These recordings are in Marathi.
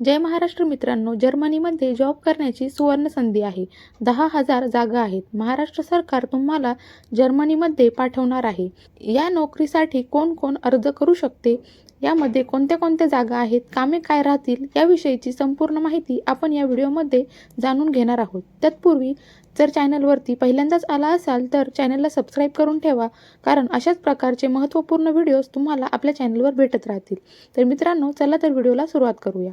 जय महाराष्ट्र मित्रांनो जर्मनीमध्ये जॉब करण्याची सुवर्ण संधी आहे. दहा हजार जागा आहेत. महाराष्ट्र सरकार तुम्हाला जर्मनीमध्ये पाठवणार आहे. या नोकरीसाठी कोण कोण अर्ज करू शकते? यामध्ये कोणत्या कोणत्या जागा आहेत? कामे काय राहतील? याविषयीची संपूर्ण माहिती आपण या व्हिडिओमध्ये जाणून घेणार आहोत. तत्पूर्वी जर चॅनलवरती पहिल्यांदाच आला असाल तर चॅनलला सबस्क्राईब करून ठेवा. कारण अशाच प्रकारचे महत्त्वपूर्ण व्हिडिओज तुम्हाला आपल्या चॅनलवर भेटत राहतील. तर मित्रांनो चला तर व्हिडिओला सुरुवात करूया.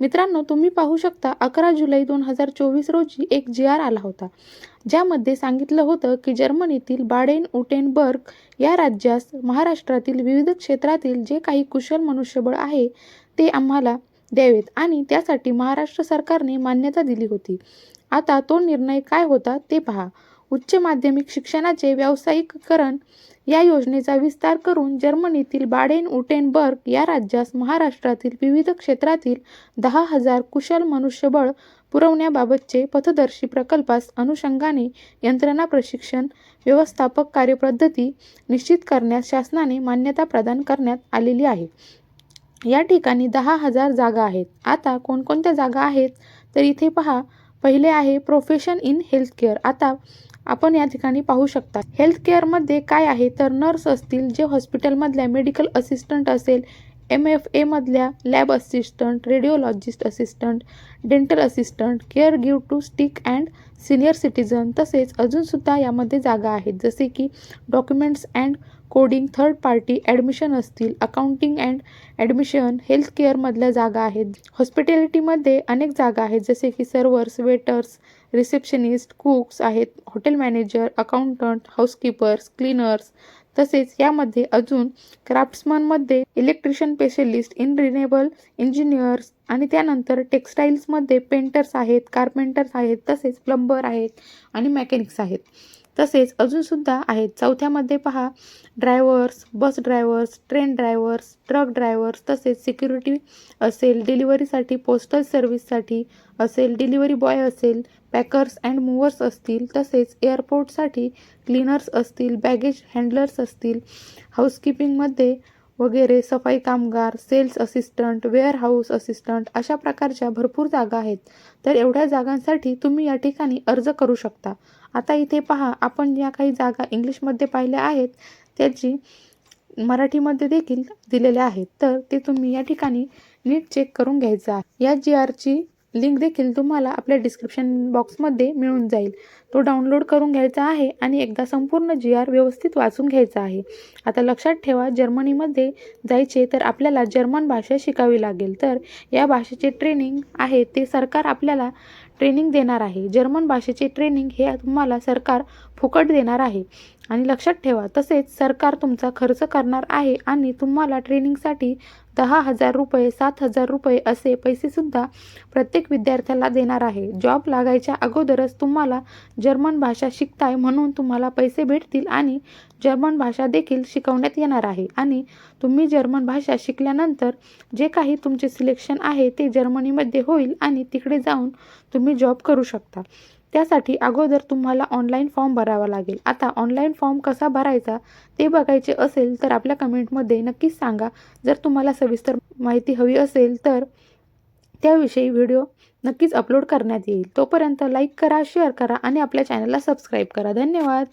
मित्रांनो तुम्ही पाहू शकता अकरा जुलै दोन हजार चोवीस रोजी एक जी आर आला होता. ज्यामध्ये सांगितलं होतं की जर्मनीतील बाडेन उटेनबर्ग या राज्यास महाराष्ट्रातील विविध क्षेत्रातील जे काही कुशल मनुष्यबळ आहे ते आम्हाला द्यावेत. आणि त्यासाठी महाराष्ट्र सरकारने मान्यता दिली होती. आता तो निर्णय काय होता ते पहा. उच्च माध्यमिक शिक्षणाचे व्यावसायिकरण या योजनेचा विस्तार करून जर्मनीतील बाडेन उटेनबर्ग या राज्यास महाराष्ट्रातील विविध क्षेत्रातील दहा हजार कुशल मनुष्यबळ पुरवण्याबाबतचे पथदर्शी प्रकल्पास अनुषंगाने यंत्रणा प्रशिक्षण व्यवस्थापक कार्यपद्धती निश्चित करण्यास शासनाने मान्यता प्रदान करण्यात आलेली आहे. या ठिकाणी दहा हजार जागा आहेत. आता कोणकोणत्या जागा आहेत? तर इथे पहा पहिले आहे प्रोफेशन इन हेल्थ केअर आता आपण या ठिकाणी पाहू शकता. हेल्थ केअरमध्ये काय आहे? तर नर्स असतील जे हॉस्पिटलमधल्या मेडिकल असिस्टंट असेल M F एमधल्या lab assistant radiologist assistant dental assistant care give to stick and senior citizen तसेच अजूनसुद्धा यामध्ये जागा आहेत. जसे की documents and coding third party admission असतील. अकाउंटिंग अँड ॲडमिशन हेल्थ केअरमधल्या जागा आहेत. हॉस्पिटॅलिटीमध्ये अनेक जागा आहेत. जसे की सर्वर्स वेटर्स रिसेप्शनिस्ट कुक्स आहेत. Hotel manager accountant housekeepers cleaners तसेच यामध्ये अजून क्राफ्ट्समनमध्ये electrician specialist in renewable engineers आणि त्यानंतर टेक्स्टाईल्समध्ये पेंटर्स आहेत कार्पेंटर्स आहेत. तसेच प्लंबर आहेत आणि मेकॅनिक्स आहेत. तसेच अजूनसुद्धा आहेत. चौथ्यामध्ये पहा drivers bus drivers train drivers truck drivers तसेच सिक्युरिटी असेल डिलिव्हरीसाठी पोस्टल सर्व्हिससाठी असेल डिलिव्हरी बॉय असेल पॅकर्स अँड मूवर्स असतील तसेच एअरपोर्टसाठी क्लीनर्स असतील बॅगेज हँडलर्स असतील हाऊसकीपिंगमध्ये वगैरे सफाई कामगार सेल्स असिस्टंट वेअरहाऊस असिस्टंट अशा प्रकारच्या भरपूर जागा आहेत. तर एवढ्या जागांसाठी तुम्ही या ठिकाणी अर्ज करू शकता. आता इथे पहा आपण या काही जागा इंग्लिशमध्ये पाहिल्या आहेत त्याची मराठीमध्ये देखील दिलेल्या आहेत. तर ते तुम्ही या ठिकाणी नीट चेक करून घ्यायचं आहे. या जी आरची लिंक देखील तुम्हाला आपल्या डिस्क्रिप्शन बॉक्समध्ये मिळून जाईल. तो डाउनलोड करून घ्यायचा आहे आणि एकदा संपूर्ण जी आर व्यवस्थित वाचून घ्यायचा आहे. आता लक्षात ठेवा जर्मनीमध्ये जायचे तर आपल्याला जर्मन भाषा शिकावी लागेल. तर या भाषेचे ट्रेनिंग आहे ते सरकार आपल्याला ट्रेनिंग देणार आहे. जर्मन भाषेचे ट्रेनिंग हे तुम्हाला सरकार फुकट देणार आहे. आणि लक्षात ठेवा तसेच सरकार तुमचा खर्च करणार आहे आणि तुम्हाला ट्रेनिंगसाठी दहा हजार रुपये सात हजार रुपये असे पैसेसुद्धा प्रत्येक विद्यार्थ्याला देणार आहे. जॉब लागायच्या अगोदरच तुम्हाला जर्मन भाषा शिकताय म्हणून तुम्हाला पैसे भेटतील आणि जर्मन भाषा देखील शिकवण्यात येणार आहे. आणि तुम्ही जर्मन भाषा शिकल्यानंतर जे काही तुमचे सिलेक्शन आहे ते जर्मनीमध्ये होईल आणि तिकडे जाऊन तुम्ही जॉब करू शकता. त्यासाठी अगोदर तुम्हाला ऑनलाईन फॉर्म भरावा लागेल. आता ऑनलाईन फॉर्म कसा भरायचा ते बघायचे असेल तर आपल्या कमेंटमध्ये नक्कीच सांगा. जर तुम्हाला सविस्तर माहिती हवी असेल तर त्याविषयी व्हिडिओ नक्कीच अपलोड करण्यात येईल. तोपर्यंत लाईक करा शेअर करा आणि आपल्या चॅनलला सबस्क्राईब करा. धन्यवाद!